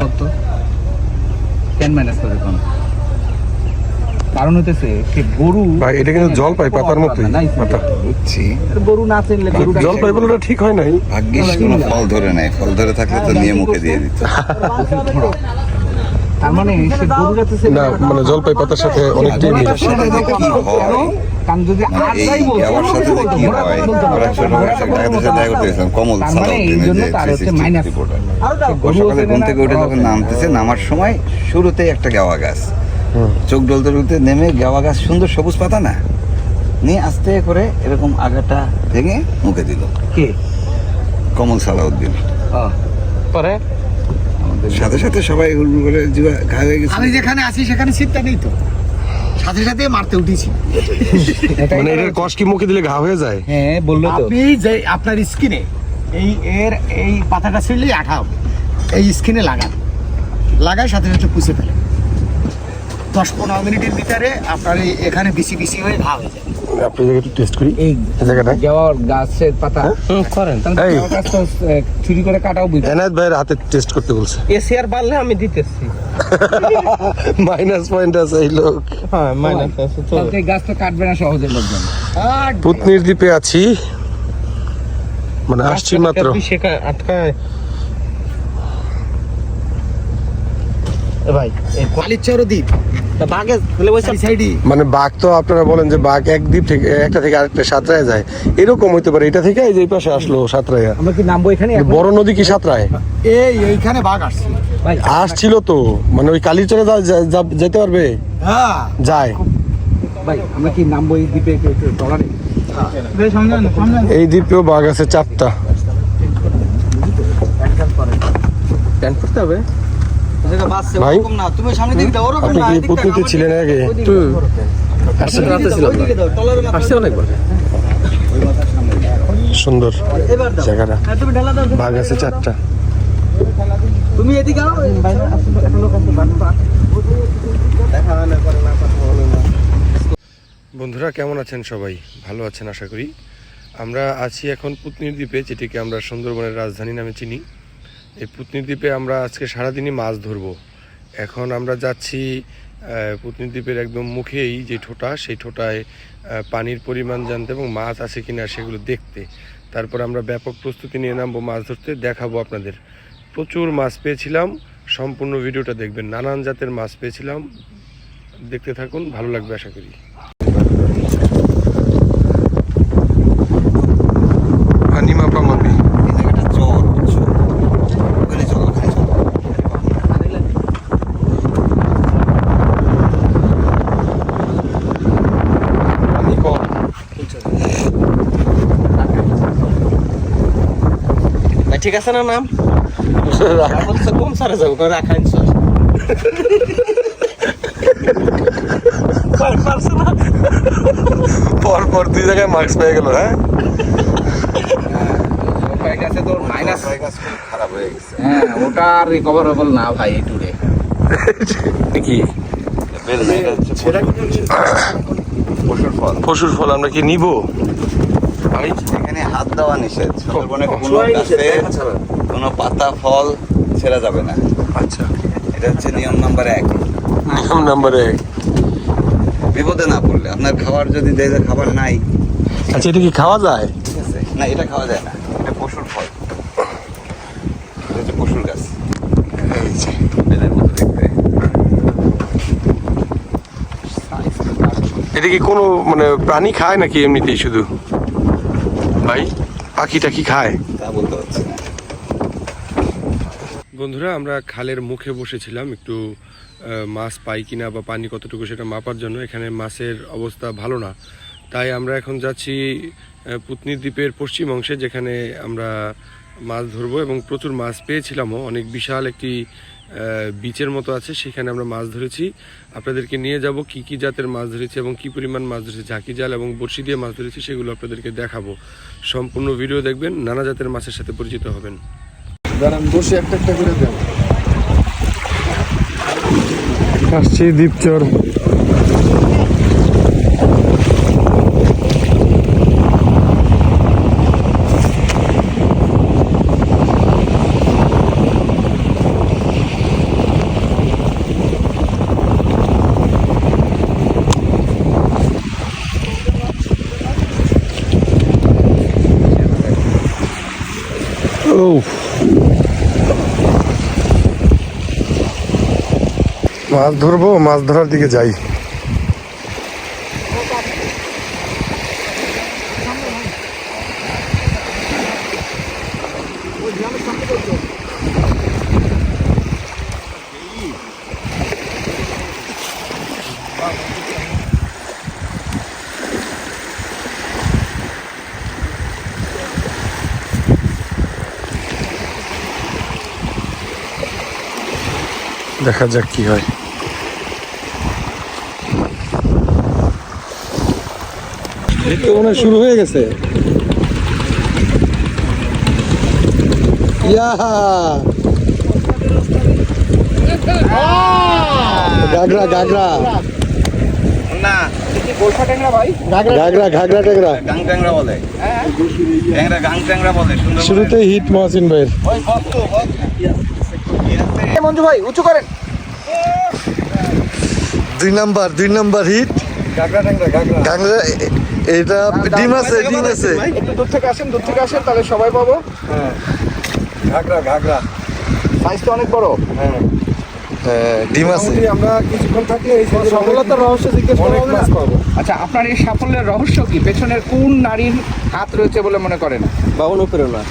কত? Ten minus করে কোন কারণ হইতেছে সে গরু ভাই এটা কিন্তু জলপাই পাতার মতোই নাই, পাতা। বুঝছি। গরু না চিনলে গরু জলপাই বলে ঠিক হয় নাই। ভাগ্যিস কোনো ফল ধরে নাই। ফল ধরে থাকলে তো নিয়ে মুখে দিয়ে দিত। না মানে জলপাই পাতার সাথে অনেকটাই মিল সাথে যে কি কারণ যদি আর যাই আমার সাথে কি হয়? ওরা ছোট বয়সে দেখা করতে গেছিলাম কমল তার মানে এই সালাউদ্দিনের যে তার হচ্ছে 360 minus। রিপোর্টার সে ও গরু সকালে ঘুম থেকে উঠে যখন নামতেছে নামার সময় শুরুতেই একটা গাওয়া গাছ। চোখ ডলতে ডলতে নেমে গাওয়া গাছ সুন্দর সবুজ পাতা না? নিয়ে আস্তে করে এরকম আগাটা ভেঙে মুখে দিল। কে? কমল সালাউদ্দিন। পরে? সাথে সাথে সবাই হুড়মুড় করে জিবা ঘা হয়ে গেছে। আমি যেখানে আছি সেখানে শীতটা নেই তো। সাথে সাথে মারতে উঠেছি। মানে এটার কষ কি মুখে দিলে ঘা হয়ে যায়? হ্যাঁ বলল তো। আপনি যে আপনার স্কিনে এই এর এই পাতাটা ছিঁড়লেই আঠা হবে। এই স্কিনে লাগান। লাগায় সাথে সাথে পুষে ফেলে দশ পনেরো মিনিটের ভিতরে আপনার এই এখানে বিসি বিসি হয়ে ঘা হয়ে যায়। আপনি একটু টেস্ট করি এই জায়গাটা গাছের পাতা। করেন। এই। চুরি করে কাটাও এনায়েত ভাইয়ের হাতে টেস্ট করতে বলছে। এসি বাড়লে আমি দিতেছি। মাইনাস পয়েন্ট আছে এই লোক। হ্যাঁ মাইনাস আছে তো গাছ তো কাটবে না সহজে লোকজন। আর পুতনির দ্বীপে আছি। মানে আসছি মাত্র। আটকায়। ভাই এই দ্বীপ। মানে বাঘ তো আপনারা বলেন যে বাঘ এক দ্বীপ থেকে একটা থেকে আরেকটা সাঁতরায় যায়। এরকম হইতে পারে এটা থেকে এই যে পাশে আসলো সাঁতরাইয়া আমরা কি নামবো এখানে বড় নদী কি সাঁতরায়? এই এইখানে বাঘ আসছে। ভাই আসছিল তো মানে ওই কালীচরে যেতে পারবে? হ্যাঁ। যায়। ভাই আমরা কি নামবো এই দ্বীপে টলারে এই দ্বীপেও বাঘ আছে চারটা। করতে হবে? ভাই না। তুমি সামনে দিকে দাও ওরকম আপনি কি পুতনিতে ছিলেন আগে? আসছেন? আসছে অনেকবার। সুন্দর জায়গাটা। বাঘ আছে চারটা। তুমি এদিকে আও। বন্ধুরা কেমন আছেন সবাই? ভালো আছেন আশা করি। আমরা আছি এখন পুতনির দ্বীপে যেটিকে আমরা সুন্দরবনের রাজধানী নামে চিনি। এই পুতনির দ্বীপে আমরা আজকে সারাদিনই মাছ ধরবো। এখন আমরা যাচ্ছি আহ, পুতনির দ্বীপের একদম মুখেই যে ঠোঁটা সেই ঠোঁটায় পানির পরিমাণ জানতে এবং মাছ আছে কিনা সেগুলো দেখতে। তারপর আমরা ব্যাপক প্রস্তুতি নিয়ে নামবো মাছ ধরতে দেখাবো আপনাদের। প্রচুর মাছ পেয়েছিলাম সম্পূর্ণ ভিডিওটা দেখবেন। নানান জাতের মাছ পেয়েছিলাম। দেখতে থাকুন ভালো লাগবে আশা করি আনিমা পামাবি এই জায়গাটা চর বুঝছ? ওখানে চলো ওখানে চলো পানি কম ভাই ঠিক আছে না নাম? কম সারে যাব? করে রাখাইন স্যার? পারছে না? পর পর দুই জায়গায় মার্কস পেয়ে গেল হ্যাঁ? হয়ে তোর মাইনাস ছয় গাছ খুব খারাপ হয়ে গেছে। হ্যাঁ ওটা রিকভারেবল না ভাই এই টুরে পশুর ফল। পশুর ফল আমরা কি নিব? আমি এখানে হাত দেওয়া নিষেধ। সুন্দরবনে কোনো গাছে কোনো পাতা ফল ছেড়া যাবে না। আচ্ছা। এটা হচ্ছে নিয়ম নাম্বার এক। নিয়ম নাম্বার এক। বিপদে না পড়লে আপনার খাবার যদি দেয় খাবার নাই। আচ্ছা এটা কি খাওয়া যায়? ঠিক আছে। না এটা খাওয়া যায় না। এটা পশুর ফল। এটা হচ্ছে পশুর গাছ। বেলের মতো দেখতে। এটা কি কোনো মানে প্রাণী খায় নাকি এমনিতেই শুধু? ভাই, পাখিটা কি খায়? তা বন্ধুরা, আমরা খালের মুখে বসেছিলাম একটু মাছ পাই কিনা বা পানি কতটুকু সেটা মাপার জন্য। এখানে মাছের অবস্থা ভালো না। তাই আমরা এখন যাচ্ছি পুতনি দ্বীপের পশ্চিম অংশে, যেখানে আমরা মাছ ধরবো এবং প্রচুর মাছ পেয়েছিলামও। অনেক বিশাল একটি বিচের মতো আছে সেখানে আমরা মাছ ধরেছি। আপনাদেরকে নিয়ে যাব কি কি জাতের মাছ ধরেছি এবং কি পরিমাণ মাছ ধরেছি ঝাঁকি জাল এবং বড়শি দিয়ে মাছ ধরেছি সেগুলো আপনাদেরকে দেখাবো। সম্পূর্ণ ভিডিও দেখবেন নানা জাতের মাছের সাথে পরিচিত হবেন। আসছি দ্বীপচর মাছ ধরবো মাছ ধরার দিকে যাই। দেখা যাক কি হয়। তো মনে শুরু হয়ে গেছে। ইয়া! গাগরা গাগরা। না। গোলফা ট্যাংরা। ভাই গাগরা মঞ্জু ভাই উঁচু করেন। দুই নাম্বার দুই নাম্বার হিট। এ- এটা ডিম আছে ডিম আছে। একটু দূর থেকে আসেন দূর থেকে আসেন তাহলে সবাই পাবো। ঘাগরা ঘাগরা। সাইজ তো অনেক বড়। হ্যাঁ। ডিম আছে। আমরা কিছুক্ষণ থাকলে এই সফলতার রহস্য জিজ্ঞেস অনেক মাছ আচ্ছা আপনার এই সাফল্যের রহস্য কি? পেছনের কোন নারীর হাত রয়েছে বলে মনে করেন? বা অনুপ্রেরণা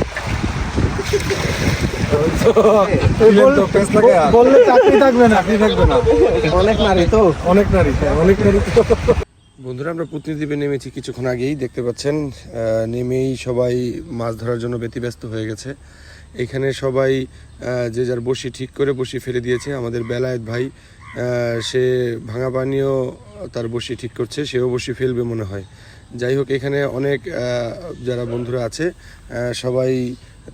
বললে চাকরি থাকবে না চাকরি থাকবে না। অনেক নারী তো। অনেক নারী অনেক নারী। বন্ধুরা আমরা প্রতিদ্বীপে নেমেছি কিছুক্ষণ আগেই দেখতে পাচ্ছেন নেমেই সবাই মাছ ধরার জন্য ব্যতিব্যস্ত হয়ে গেছে। এখানে সবাই যে যার বসি ঠিক করে বসি ফেলে দিয়েছে। আমাদের বেলায়েত ভাই সে ভাঙা পানিও তার বসি ঠিক করছে সেও বসি ফেলবে মনে হয়। যাই হোক এখানে অনেক যারা বন্ধুরা আছে সবাই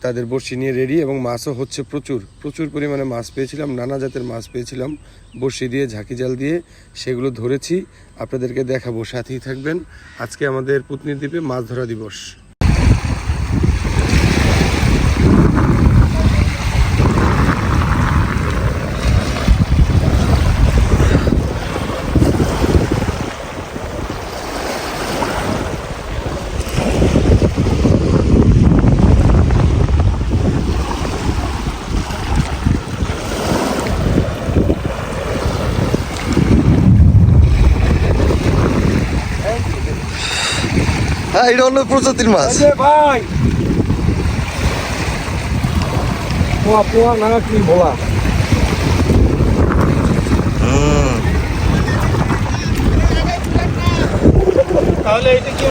তাদের বড়শি নিয়ে রেডি এবং মাছও হচ্ছে প্রচুর। প্রচুর পরিমাণে মাছ পেয়েছিলাম, নানা জাতের মাছ পেয়েছিলাম। বড়শি দিয়ে, ঝাঁকি জাল দিয়ে সেগুলো ধরেছি। আপনাদেরকে দেখাবো, সাথেই থাকবেন। আজকে আমাদের পুতনির দ্বীপে মাছ ধরা দিবস। এটা অন্য প্রজাতির মাছ। ভাই। পোয়া পোয়া না কি ভোলা? তাহলে এটা কি?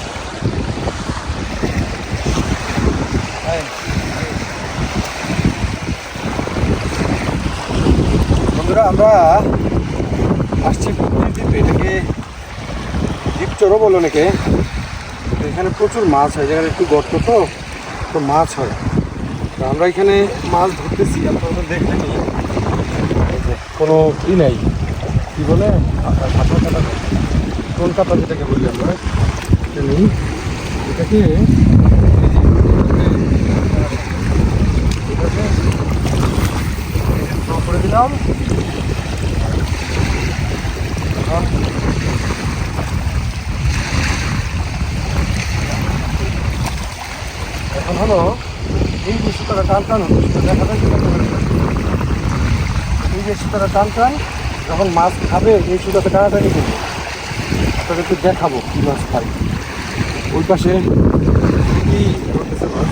বন্ধুরা, আমরা আসছি দ্বীপে এটাকে দ্বীপ চড়ো বলো নাকি এখানে প্রচুর মাছ হয়, যেখানে একটু গর্ত তো তো মাছ হয়। তো আমরা এখানে মাছ ধরতেছি, আপনারা দেখলেন কোনো ই নাই। কী বলে? কাটা কাটা কোন কাটা যেটাকে বলি আমরা? নেই। এটাকে এটাকে করে দিলাম। এখন হলো এই যে সুতোটা টান টান দেখা যায়? এই যে সুতোটা টান টান, যখন মাছ খাবে, এই সুতোতে টানাটানি করবে আপনাদেরকে দেখাবো কী মাছ খায় ওই পাশে কি করতেছে মাছ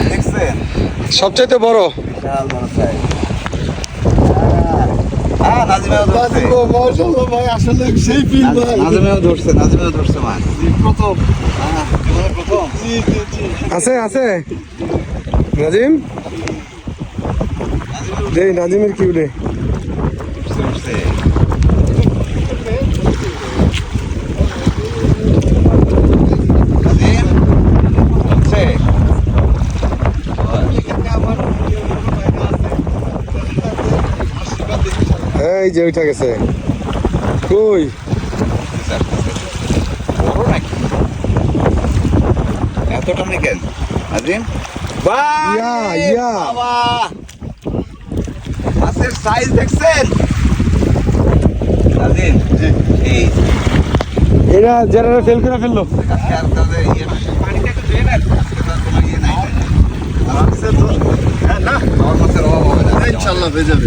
দেখছেন সবচাইতে বড় বিশাল বড় সাইজ হ্যাঁ নাজিমেও ধরছে মাশাআল্লাহ ভাই আসলে সেই ফিল ভাই নাজিমেও ধরছে নাজিমেও ধরছে মাছ প্রথম হ্যাঁ জীবনে প্রথম জি জি বড় আছে আছে। নাজিম? দেই নাজিমের কি উঠে ধরছে নাজিম ধরছে এই যে উঠা গেছে। কই? বড় নাকি? ইয়া ইয়া। মাছের সাইজ দেখছেন? এই। এরা যারা ফেল করে ফেলল। ইয়ে হ্যাঁ, ইনশাল্লাহ হয়ে যাবে।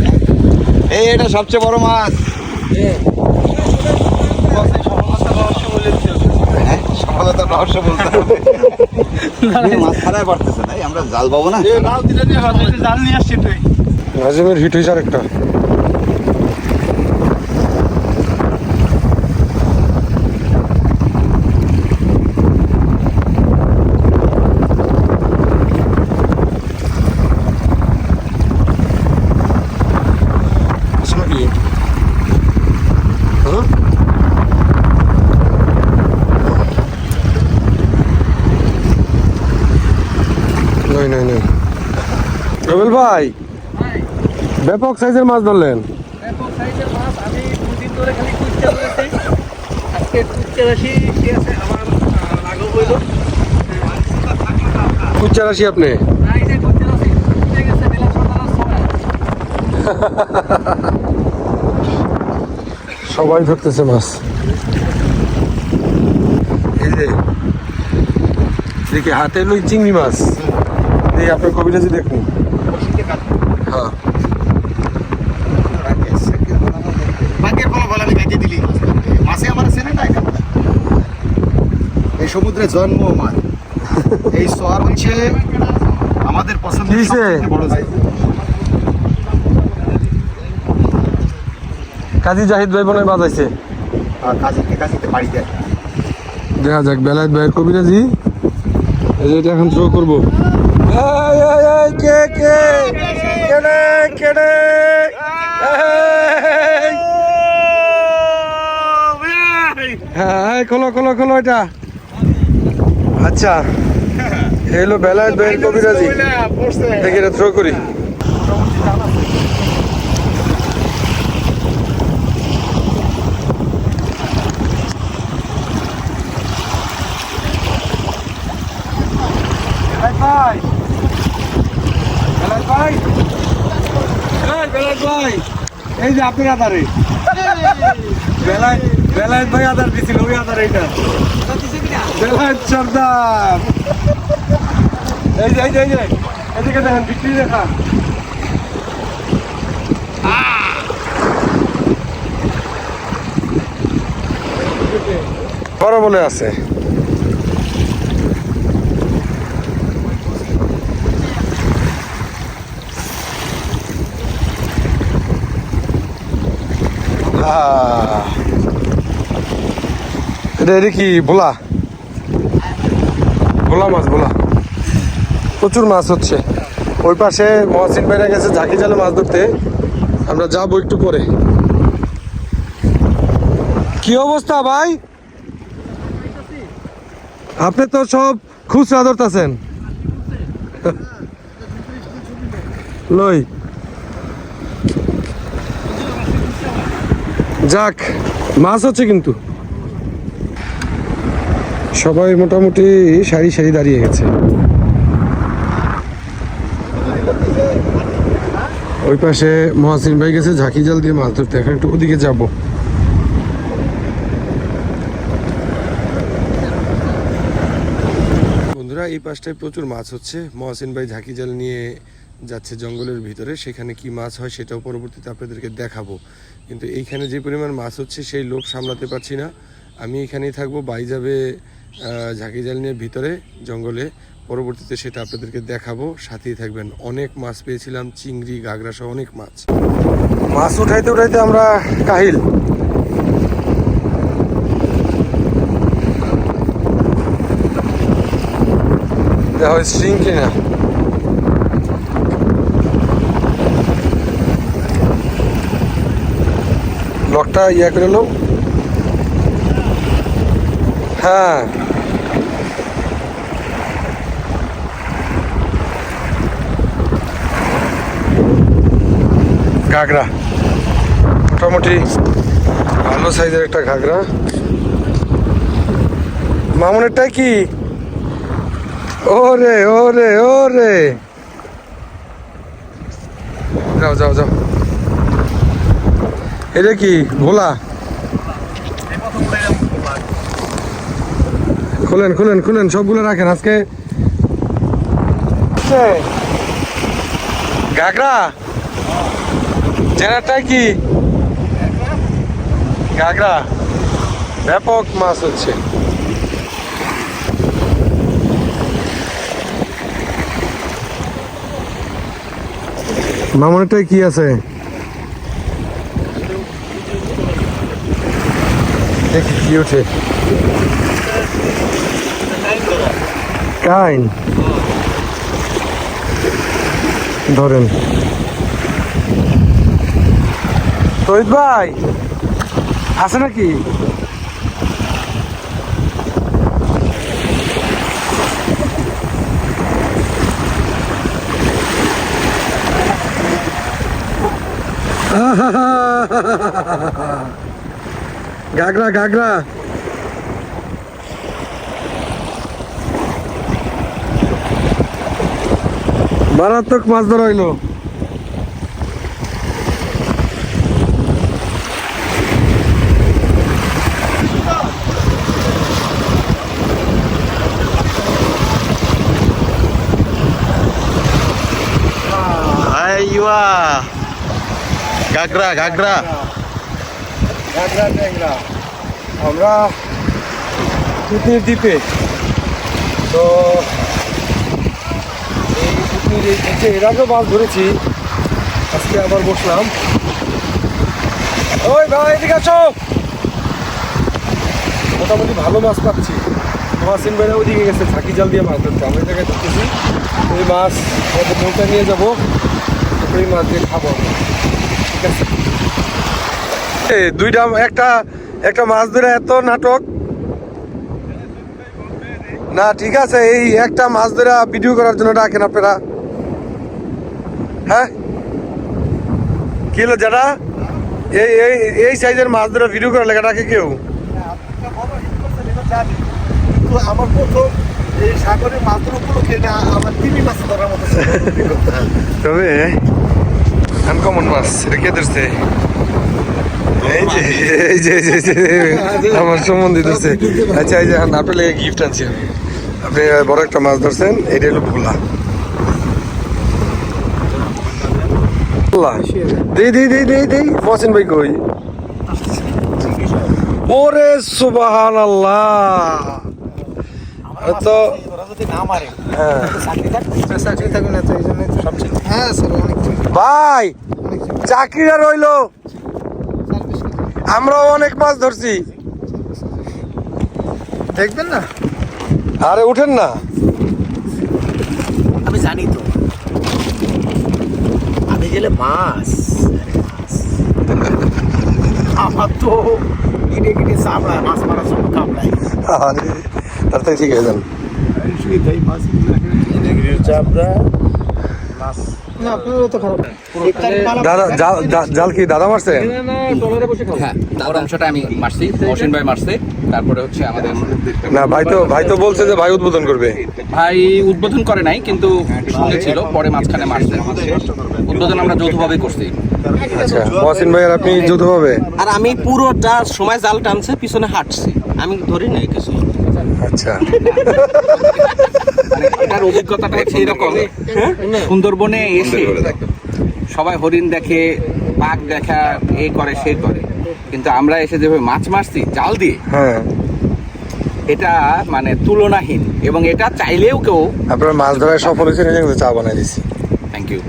এই এটা সবচেয়ে বড় মাছ। হ্যাঁ রহস্য বলতে হবে। মাছ ছাড়াই পারতেছে না আমরা জাল পাবো না? নাজিমের হিট হয়েছে আরেকটা নয় নয় নয় রবেল ভাই? ব্যাপক সাইজের মাছ ধরলেন। ব্যাপক সাইজের মাছ আমি দুদিন ধরে খালি কুচ্চা ধরেছি। আজকে কুচ্চা বেশি ঠিক আছে আমার লাগো বইল কুচ্চা রাশি আপনি? সবাই ধরতেছে মাছ। এই যে দেখি হাতে লই চিংড়ি মাছ। এই আপনার কবিরাজি দেখুন হ্যাঁ ভাগ্যের ফল বলে আমি গাইতে দিলি মাসে আমার চেনে না এটা এই সমুদ্রে জন্ম আমার এই শহর হচ্ছে আমাদের পছন্দের কিসে? সবথেকে বড় জায়গা। কাজী জাহিদ ভাই বোনে বাজাইছে। আর কাজিতে দেখা যাক বেলায়েত ভাইয়ের কবিরাজি এই যে এটা এখন থ্রো করব। এই, এই, এই, কে কে। হ্যাঁ এই, খোলো খোলো খোলো এটা। আচ্ছা। এই হলো বেলায়েত ভাইয়ের কবিরাজি। দেখি এটা থ্রো করি। ভাই ভাই ভাই এই যে আপনার আধারে। বেলায়েত বেলায়েত ভাই আধার দিছিল ওই আধার এইটা। বেলায়েত সর্দার। এই যে এই যে এদিকে দেখেন, বিক্রি দেখা। বড় বলে আছে। এটা কি, ভোলা? ভোলা মাছ, ভোলা। প্রচুর মাছ হচ্ছে। ওই পাশে মহাসিন বাইরে গেছে ঝাঁকি জালে মাছ ধরতে। আমরা যাব একটু পরে। কি অবস্থা ভাই? আপনি তো সব খুচরা ধরতেছেন। লই। যাক, মাছ হচ্ছে কিন্তু। সবাই মোটামুটি সারি সারি দাঁড়িয়ে গেছে। ওই পাশে মহাসিন ভাই গেছে, ঝাঁকি জাল দিয়ে মাছ ধরতে। এখন একটু ওদিকে যাব। বন্ধুরা, এই পাশটায় প্রচুর মাছ হচ্ছে। মহাসিন ভাই ঝাঁকি জাল নিয়ে যাচ্ছে জঙ্গলের ভিতরে। সেখানে কি মাছ হয় সেটাও পরবর্তীতে আপনাদেরকে দেখাবো। কিন্তু এইখানে যে পরিমাণ মাছ হচ্ছে, সেই লোভ সামলাতে পারছি না। আমি এখানেই থাকব। বাই যাবে ঝাঁকি জাল নিয়ে ভিতরে, জঙ্গলে। পরবর্তীতে সেটা আপনাদেরকে দেখাবো। সাথেই থাকবেন। অনেক মাছ পেয়েছিলাম, চিংড়ি গাগরা সহ অনেক মাছ। মাছ উঠাইতে উঠাইতে আমরা কাহিল। দেখো স্ট্রিং কিনা লকটা ইয়া করে নাও। হ্যাঁ। ঘাগরা। মোটামুটি ভালো সাইজের একটা ঘাগরা। মামুনেরটা কি? ওরে ওরে ওরে। যাও যাও যাও। এটা কি, ভোলা? খুলেন খুলেন খুলেন সবগুলো রাখেন। আজকে গাগরা জেনারটা কি? গাগরা ব্যাপক মাছ হচ্ছে। মামনেরটাই কি আছে? দেখি কি ওঠে কাইন। ধরেন। রোহিত ভাই আছে নাকি? গাগরা গাগরা। মারাত্মক মাছ ধরা হইল। আইয়া গাগরা গাগরা গাগরা ট্যাংরা আমরা দ্বীপে। তো এই দ্বীপে এর আগেও মাছ ধরেছি, আজকে আবার বসলাম। ওই ভাই, এদিকে আছো মোটামুটি ভালো মাছ পাচ্ছি। মাসিন বেড়া ওইদিকে গেছে ছাকি জাল দিয়ে মাছ ধরতে। আমরা এই জায়গায় ধরতেছি। ওই মাছ আমাদের নৌকা নিয়ে যাব। ওই মাছ দিয়ে খাব ঠিক আছে? দুইটা, একটা একটা মাছ ধরে এত নাটক। না, ঠিক আছে, এই একটা মাছ ধরে ভিডিও করার জন্য ডাকেন আপনারা। হ্যাঁ? কি হলো যারা এই এই এই সাইজের মাছ ধরে ভিডিও করার লেখা ডাকে কেউ? আমার প্রথম এই সাগরে মাছ উপলক্ষে এটা আমার তিমি মাছ ধরার মতো তবে আনকমন মাছ এটা কে ধরছে? এই যে এই যে এই যে, আমার সম্বন্ধে ধরছে। আচ্ছা এই যে আপনার লেগে গিফট আনছি আপনি বড় একটা মাছ ধরছেন এটা হলো ভোলা ভোলা দেই দেই দেই দেই দেই মহসিন ভাই কই ওরে সুবাহান আল্লাহ তো যদি না মারে হ্যাঁ চাকরি থাকবে চাকরি থাকবে না তো এই জন্য সব ছিল হ্যাঁ স্যার অনেক ভাই চাকরিটা রইল আমরাও অনেক মাছ ধরছি। দেখবেন না? আরে উঠেন না। আমি জানি তো। আমি গেলে মাছ। আরে মাছ। আমার তো কিনে কিনে চামড়ায় মাছ মারার জন্য কামড়ায়। আরে তাড়াতাড়ি ঠিক হয়ে যান না আপনারও তো খারাপ দাদা জাল কি দাদা মারছে? হ্যাঁ বড় অংশটা আমি মারছি মহসিন ভাই মারছে তারপরে হচ্ছে আমাদের না ভাই তো ভাই তো বলছে যে ভাই উদ্বোধন করবে। ভাই উদ্বোধন করে নাই কিন্তু সঙ্গে ছিল পরে মাঝখানে মারছে। উদ্বোধন আমরা যৌথভাবে করছি। আচ্ছা মহসিন ভাই আর আপনি যৌথভাবে? আর আমি পুরোটা সময় জাল টানছে পিছনে হাঁটছি। আমি ধরি নাই কিছু। আচ্ছা। মানে অভিজ্ঞতাটা হচ্ছে এরকম। সুন্দরবনে এসে সবাই হরিণ দেখে বাঘ দেখা এ করে সে করে। কিন্তু আমরা এসে যেভাবে মাছ মারছি জাল দিয়ে হ্যাঁ। এটা মানে তুলনাহীন। এবং এটা চাইলেও কেউ আপনারা মাছ ধরায় সফল হয়েছেন এই জন্য চা বানাই দিছি থ্যাংক ইউ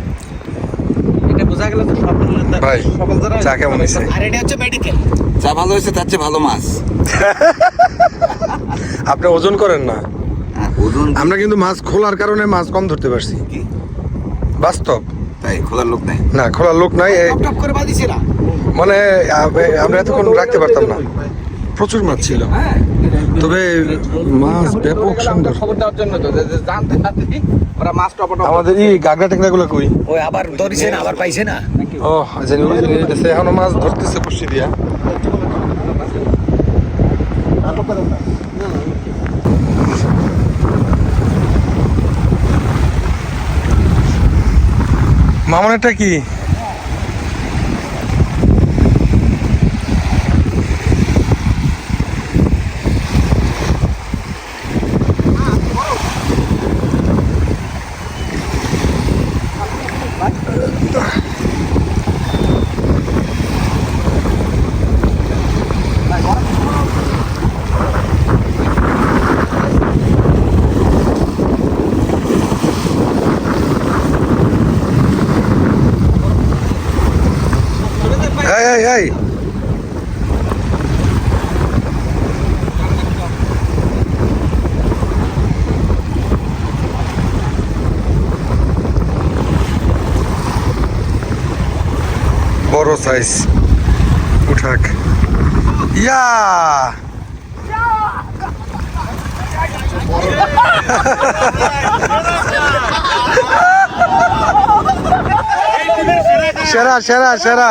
এটা বোঝা গেল তো সফল ভাই চা কেমন হয়েছে? আর এটা হচ্ছে মেডিকেল যা ভালো হয়েছে তার চেয়ে ভালো মাছ। আপনি ওজন করেন না। ওজন আমরা কিন্তু মাছ খোলার কারণে মাছ কম ধরতে পারছি। কি? বাস্তব। তাই? খোলার লোক নাই? না খোলার লোক নাই মানে আমরা এতক্ষণ রাখতে পারতাম না। প্রচুর মাছ ছিল। তবে মাছ ব্যাপক সুন্দর। জন্য তো যে- যে জানতে জানতে ওরা মাছ টপট আমাদের এই গাগরা টেকনা গুলো কই? ওই আবার ধরিছে না আবার পাইছে না? ও জানি এটাছে এখনও মাছ ধরতেছে পুষ্টি দিয়া। মামনেরটা কি? সাইজ উঠাক ইয়া সেরা সেরা সেরা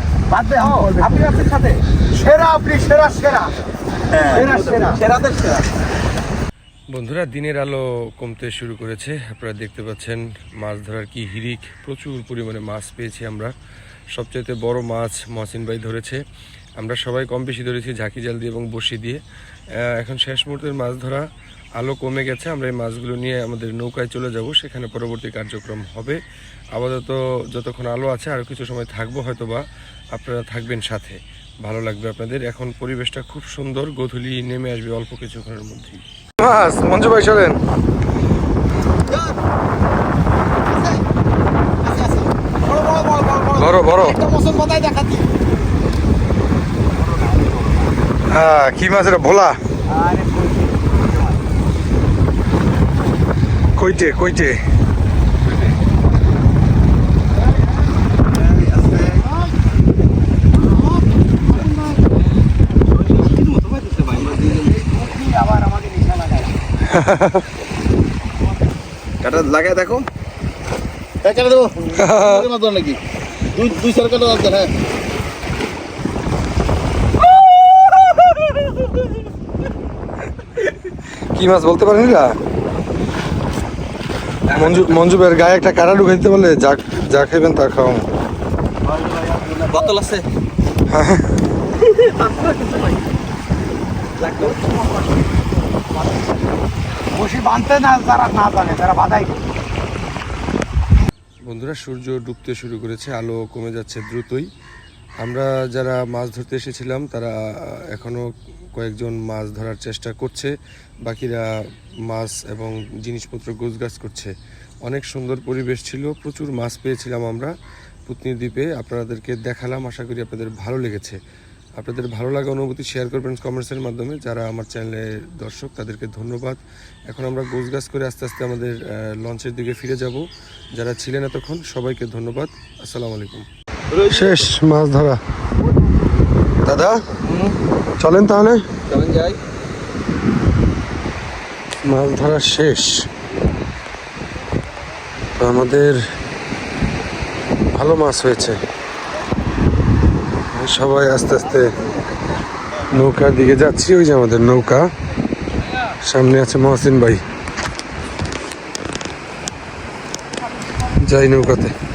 বাদ দে আপনি আপনার সাথে? সেরা আপনি সেরা সেরা। সেরা সেরা। সেরাদের সেরা। বন্ধুরা দিনের আলো কমতে শুরু করেছে। আপনারা দেখতে পাচ্ছেন মাছ ধরার কি হিরিক প্রচুর পরিমাণে মাছ পেয়েছি আমরা। সবচাইতে বড় মাছ মহসিন ভাই ধরেছে। আমরা সবাই কম বেশি ধরেছি ঝাঁকি জাল দিয়ে এবং বসি দিয়ে। এখন শেষ মুহূর্তের মাছ ধরা আলো কমে গেছে। আমরা এই মাছগুলো নিয়ে আমাদের নৌকায় চলে যাব। সেখানে পরবর্তী কার্যক্রম হবে। আপাতত যতক্ষণ আলো আছে আরও কিছু সময় থাকব হয়তো বা আপনারা থাকবেন সাথে। ভালো লাগবে আপনাদের। এখন পরিবেশটা খুব সুন্দর। গোধূলি নেমে আসবে অল্প কিছুক্ষণের মধ্যেই। মাছ মঞ্জু ভাই চলেন। বড় বড়। হ্যাঁ কি মাছ এটা? ভোলা? কইটে কইটে। কাটা লাগায় দেখো। কেটে দেবো। নাকি? দুই দুই সার কেটে দরকার হ্যাঁ। কি মাছ বলতে পারেন না মঞ্জু মঞ্জু ভাইয়ের গায়ে একটা কারা ঢুকে দিতে বলে যা যা খাইবেন তা খাওয়াম বোতল আছে। বন্ধুরা, সূর্য ডুবতে শুরু করেছে, আলো কমে যাচ্ছে দ্রুতই। আমরা যারা মাছ ধরতে এসেছিলাম, তারা এখনও কয়েকজন মাছ ধরার চেষ্টা করছে। বাকিরা মাছ এবং জিনিসপত্র গোছগাছ করছে। অনেক সুন্দর পরিবেশ ছিল, প্রচুর মাছ পেয়েছিলাম আমরা পুতনি দ্বীপে। আপনাদেরকে দেখালাম, আশা করি আপনাদের ভালো লেগেছে। আপনাদের ভালো লাগা অনুভূতি শেয়ার করবেন কমেন্টসের মাধ্যমে। যারা আমার চ্যানেলের দর্শক তাদেরকে ধন্যবাদ। এখন আমরা গোছগাছ করে আস্তে আস্তে আমাদের লঞ্চের দিকে ফিরে যাব। যারা ছিলেন এতক্ষণ সবাইকে ধন্যবাদ। আসসালামু আলাইকুম। শেষ মাছ ধরা। দাদা চলেন তাহলে? যাই। মাছ ধরা শেষ। তো আমাদের ভালো মাছ হয়েছে। সবাই আস্তে আস্তে নৌকার দিকে যাচ্ছি। ওই যে আমাদের নৌকা। সামনে আছে মহসিন ভাই। যাই নৌকাতে।